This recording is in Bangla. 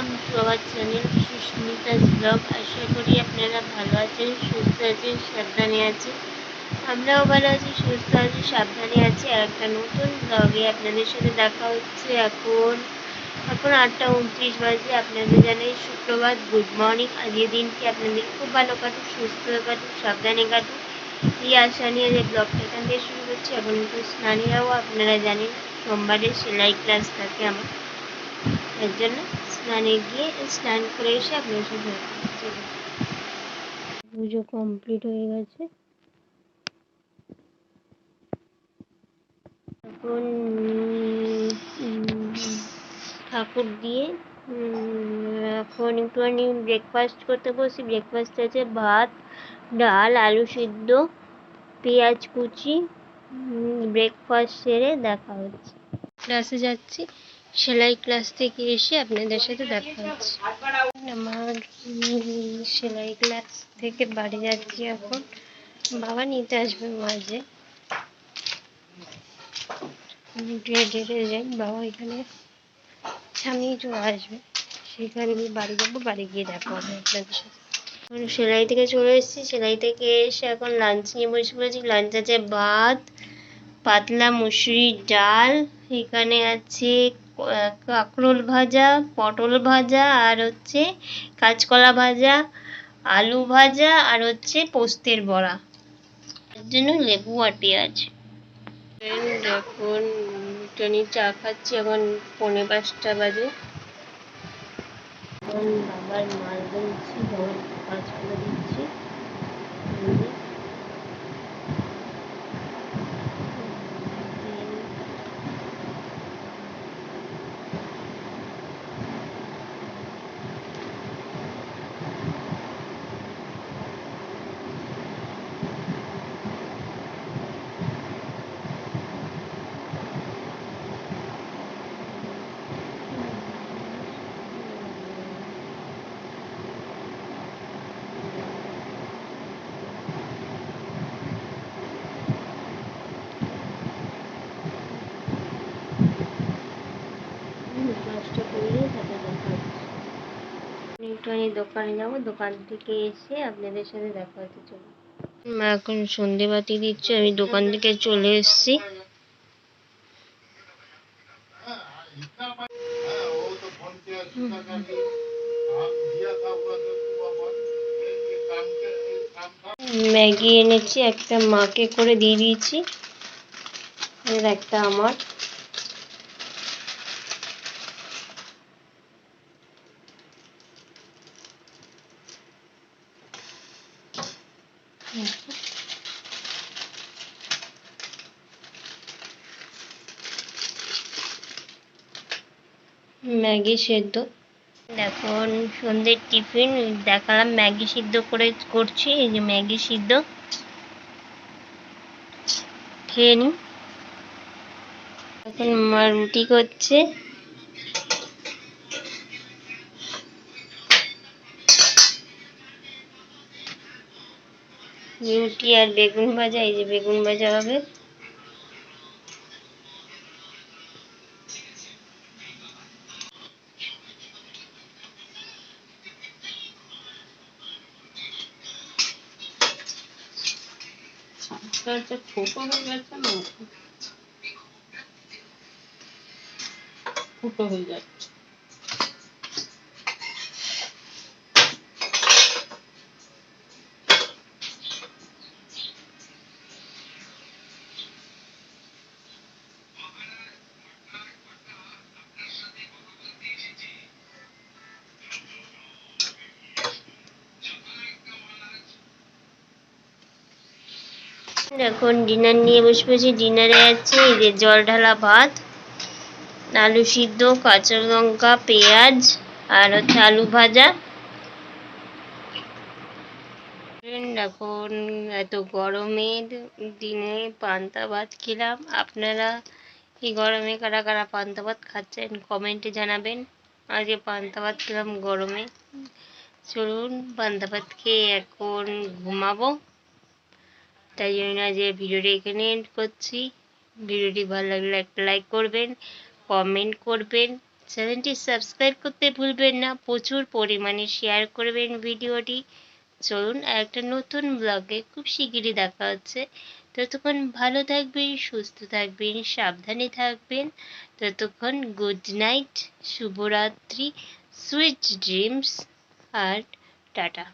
সুপ্রভাত। গুড মর্নিং আজকের দিনটি আপনাদের খুব ভালো কাটুক, সুস্থ কাটুক, সাবধানে কাটুক। এই আশা নিয়ে যে ব্লগটা এখান থেকে শুরু করছি। এখন তো স্নানীরাও আপনারা জানেন, সোমবারে সেলাই ক্লাস থাকে আমার। তার জন্য স্নানে গিয়ে স্নান করে এসে আপনার সাথে। পুজো কমপ্লিট হয়ে গেছে। এখন ঠাকুর দিয়ে এখন একটুখানি ব্রেকফাস্ট করতে বসি। ব্রেকফাস্ট আছে ভাত, ডাল, আলু সিদ্ধ, পেঁয়াজ কুচি ব্রেকফাস্ট সেরে দেখা হচ্ছে। ক্লাসে যাচ্ছি। সেলাই ক্লাস থেকে এসে আপনাদের সাথে দেখা হচ্ছে। আমার সেলাই ক্লাস থেকে বাড়ি যাচ্ছি এখন। বাবা নিতে আসবে মাঝে। যাই বাবা এখানে সামনেই চলে আসবে। সেখানে গিয়ে বাড়ি যাব, বাড়ি গিয়ে দেখা হবে আপনাদের সাথে। এখন সেলাই থেকে চলে এসেছি। সেলাই থেকে এসে এখন লাঞ্চ নিয়ে বসে পড়েছি। লাঞ্চ আছে ভাত, পাতলা মুসুরির ডাল। এখানে আছে কাঁকরোল ভাজা পটল ভাজা আর হচ্ছে কাঁচকলা ভাজা আলু ভাজা আর হচ্ছে পোস্তের বড়া। তার জন্য লেবু আর পেঁয়াজ। এখন টনি চা খাচ্ছি এখন পৌনে পাঁচটা বাজে। এখন বাবার মাল দিচ্ছি বাবার কাজ করে দিচ্ছি এই যে। হুম, কাজটা করলে তারপর দেখা হচ্ছে একটুখানি দোকানে যাব, দোকান থেকে এসে আপনাদের সাথে দেখা হতে চলবে। মা এখন সন্ধে বাতি দিচ্ছে, আমি দোকান থেকে চলে এসেছি। ম্যাগি এনেছি, একটা মাকে করে দিয়ে দিয়েছি। আর একটা আমার। ম্যাগি সেদ্ধ। এখন সন্ধ্যের টিফিন, দেখালাম ম্যাগি সিদ্ধ করে করছি, এই যে ম্যাগি সিদ্ধ। খেয়ে নিই এখন মা রুটি করছে। রুটি আর বেগুন ভাজা, এই যে বেগুন ভাজা হবে। ছোট হয়ে গেছে না? ফুটো হয়ে যাচ্ছে। এখন ডিনার নিয়ে বসে পড়েছি ডিনারে আছে এই যে জল ঢালা ভাত, আলু সিদ্ধ, কাঁচা লঙ্কা, পেঁয়াজ, আর হচ্ছে আলু ভাজা। এখন এত গরমের দিনে পান্তা ভাত খেলাম। আপনারা এই গরমে কারা কারা পান্তা ভাত খাচ্ছেন কমেন্টে জানাবেন। আজকে পান্তা ভাত খেলাম গরমে। চলুন পান্তা ভাত খেয়ে এখন ঘুমাবো। তাই জন্য আজকে ভিডিওটি এখানে এন্ড করছি। ভিডিওটি ভালো লাগলে একটা লাইক করবেন কমেন্ট করবেন চ্যানেলটি সাবস্ক্রাইব করতে ভুলবেন না, প্রচুর পরিমাণে শেয়ার করবেন ভিডিওটি। চলুন আর একটা নতুন ব্লগে খুব শিগগিরই দেখা হচ্ছে। ততক্ষণ ভালো থাকবেন, সুস্থ থাকবেন, সাবধানে থাকবেন। ততক্ষণ গুড নাইট শুভরাত্রি সুইট ড্রিমস আর টাটা।